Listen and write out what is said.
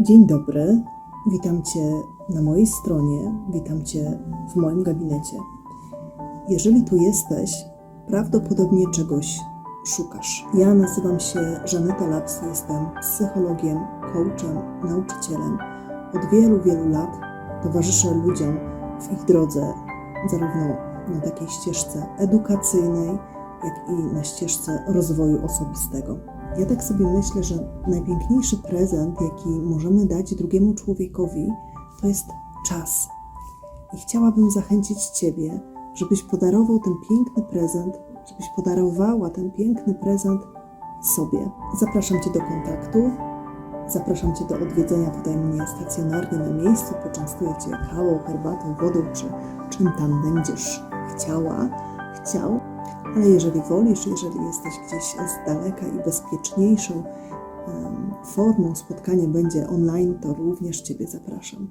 Dzień dobry, witam Cię na mojej stronie, witam Cię w moim gabinecie. Jeżeli tu jesteś, prawdopodobnie czegoś szukasz. Ja nazywam się Żaneta Laps, jestem psychologiem, coachem, nauczycielem. Od wielu, wielu lat towarzyszę ludziom w ich drodze, zarówno na takiej ścieżce edukacyjnej, jak i na ścieżce rozwoju osobistego. Ja tak sobie myślę, że najpiękniejszy prezent, jaki możemy dać drugiemu człowiekowi, to jest czas. I chciałabym zachęcić Ciebie, żebyś podarował ten piękny prezent, żebyś podarowała ten piękny prezent sobie. Zapraszam Cię do kontaktu, zapraszam Cię do odwiedzenia tutaj mnie stacjonarnie na miejscu. Poczęstuję Cię kawą, herbatą, wodą, czy czym tam będziesz chciała, chciał. Ale jeżeli wolisz, jeżeli jesteś gdzieś z daleka i bezpieczniejszą formą spotkanie będzie online, to również Ciebie zapraszam.